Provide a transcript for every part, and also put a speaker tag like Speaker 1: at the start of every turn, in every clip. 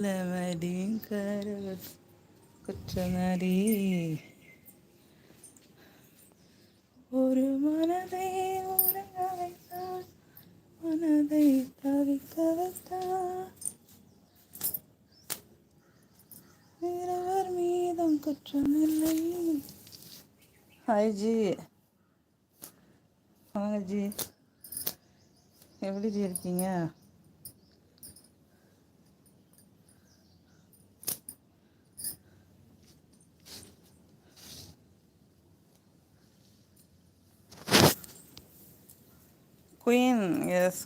Speaker 1: லமடிங்கர ஒரு மனதை உறங்க வைத்தான் மனதை தவிக்க வைத்தார் வேறவர் மீதும் குற்றமில்லை. ஹாய் ஜி. வாங்க ஜி. எப்படி இருக்கீங்க? குயின் எஸ்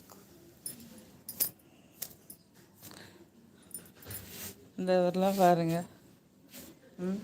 Speaker 1: இந்த இதெல்லாம் பாருங்க ம்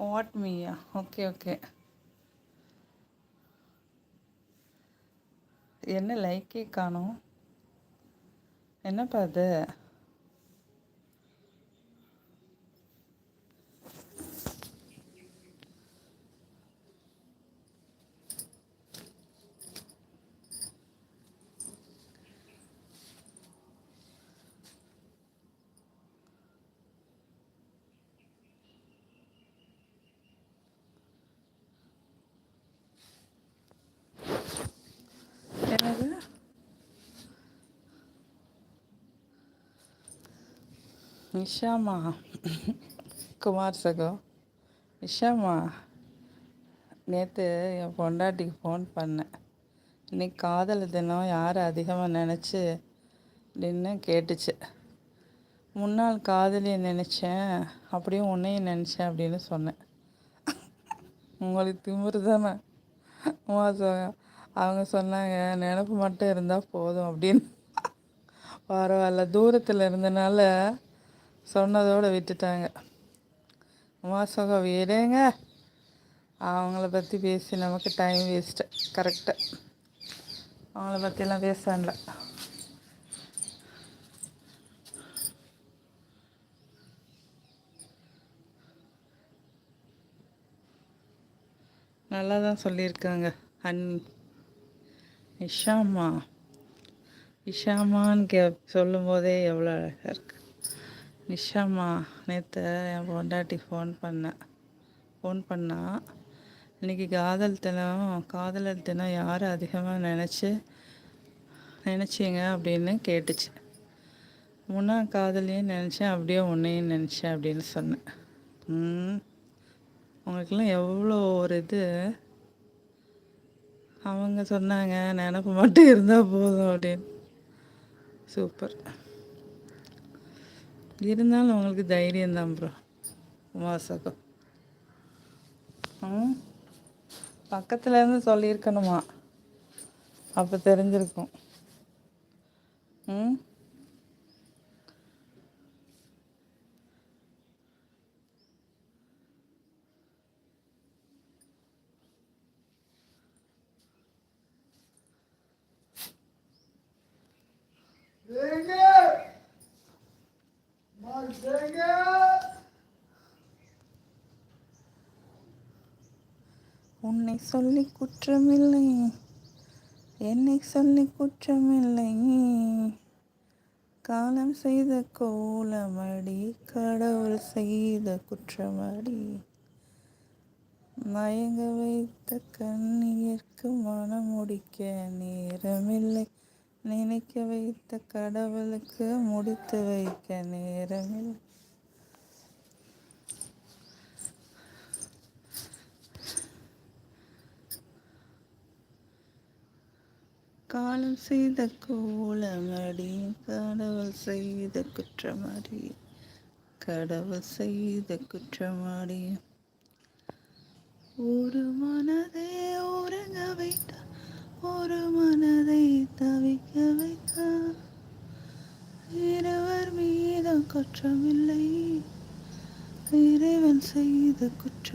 Speaker 1: வாட் மீயா ஓகே ஓகே என்ன லைக்கே காணும். என்னப்பா அது? நிஷாமா குமார் சகோ நிஷாமா நேற்று என் பொண்டாட்டிக்கு ஃபோன் பண்ணேன். இன்னைக்கு காதல் தினம் யார் அதிகமாக நினச்சி அப்படின்னு கேட்டுச்சு. முன்னாள் காதலியை நினச்சேன் அப்படியே உன்னையும் நினச்சேன் அப்படின்னு சொன்னேன். உங்களுக்கு திமுரு தானே? அவங்க சொன்னாங்க நினப்பு மட்டும் இருந்தால் போதும் அப்படின்னு. பரவாயில்ல தூரத்தில் இருந்தனால சொன்னதோடு விட்டுட்டாங்க. மாசகம் வீடுங்க அவங்கள பற்றி பேசி நமக்கு டைம் வேஸ்ட்டு கரெக்டாக அவங்கள பற்றிலாம் பேசல நல்லா தான் சொல்லியிருக்காங்க. அன் இஷாமா? இஷாமான்னு கே சொல்லும்போதே எவ்வளோ அழகாக இருக்கு. நிஷாம்மா நேற்று என் பொண்டாட்டி ஃபோன் பண்ணேன் ஃபோன் பண்ணால் இன்றைக்கி காதல் தினம் காதலர் தினம் யார் அதிகமாக நினச்சி நினச்சிங்க அப்படின்னு கேட்டுச்சு. முன்னா காதலையும் நினச்சேன் அப்படியே உன்னையும் நினச்சேன் அப்படின்னு சொன்னேன். உங்களுக்கெல்லாம் எவ்வளோ ஒரு இது? அவங்க சொன்னாங்க நினப்பு மட்டும் இருந்தால் போதும் அப்படின்னு. சூப்பர். இருந்தாலும் உங்களுக்கு தைரியம் தான் ப்ரோ வாசகம். ம். பக்கத்தில் இருந்து சொல்லியிருக்கணுமா? அப்போ தெரிஞ்சிருக்கும். ம். உன்னை சொல்லி குற்றமில்லை. என்னை சொல்லி குற்றமில்லை. காலம் செய்த கோலமடி கடவுள் செய்த குற்றமடி. மயங்க வைத்த கண்ணீருக்கு மனம் முடிக்க நேரமில்லை. நினைக்க வைத்த கடவுளுக்கு முடித்து வைக்க நேரமில்லை. காலம் செய்த கோலமடி கடவுள் செய்த குற்றமாடி கடவுள் செய்த குற்றமாடி. ஒரு மனதை உறங்க வைத்தா ஒரு மனதை தவிக்க வைத்தா இருவர் மீதும் குற்றமில்லை இறைவன் செய்த குற்றம்.